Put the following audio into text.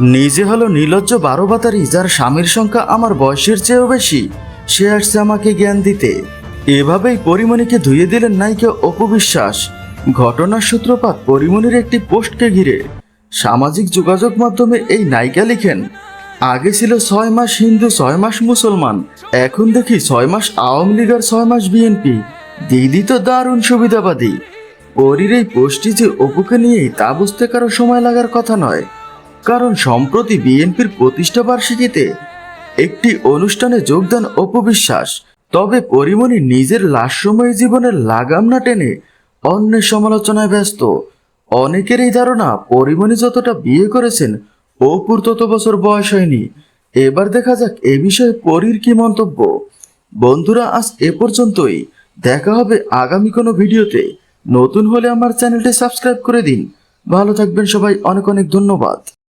নিজে হলো নির্লজ্জ বারো বাতারি যার স্বামীর সংখ্যা আমার বয়সের চেয়েও বেশি। সে আসছে আমাকে জ্ঞান দিতে। এভাবেই পরিমণিকে ধুয়ে দিলেন নায়িকা অপবিশ্বাস ঘটনার সূত্রপাত পরিমণির একটি পোস্টকে ঘিরে। সামাজিক যোগাযোগ মাধ্যমে এই নায়িকা লিখেন, আগে ছিল ছয় মাস হিন্দু, ছয় মাস মুসলমান, এখন দেখি ছয় মাস আওয়ামী লীগ আর ছয় মাস বিএনপি। দিদি তো দারুণ সুবিধাবাদী। পরীর এই পোস্টটি যে অপুকে নিয়েই তা বুঝতে কারও সময় লাগার কথা নয়। কারণ সম্প্রতি বিএনপির প্রতিষ্ঠা বার্ষিকীতে একটি অনুষ্ঠানে যোগদান অপবিশ্বাস, তবে পরিমণি নিজের লাস্যময় জীবনের লাগাম না টেনে অন্যের সমালোচনায় ব্যস্ত। অনেকের এই ধারণা পরিমণি যতটা বিয়ে করেছেন, অপুর তত বছর বয়স হয়নি। এবার দেখা যাক এ বিষয়ে পরীর কি মন্তব্য। বন্ধুরা, আজ এ পর্যন্তই। দেখা হবে আগামী কোনো ভিডিওতে। নতুন হলে আমার চ্যানেলটি সাবস্ক্রাইব করে দিন। ভালো থাকবেন সবাই। অনেক অনেক ধন্যবাদ।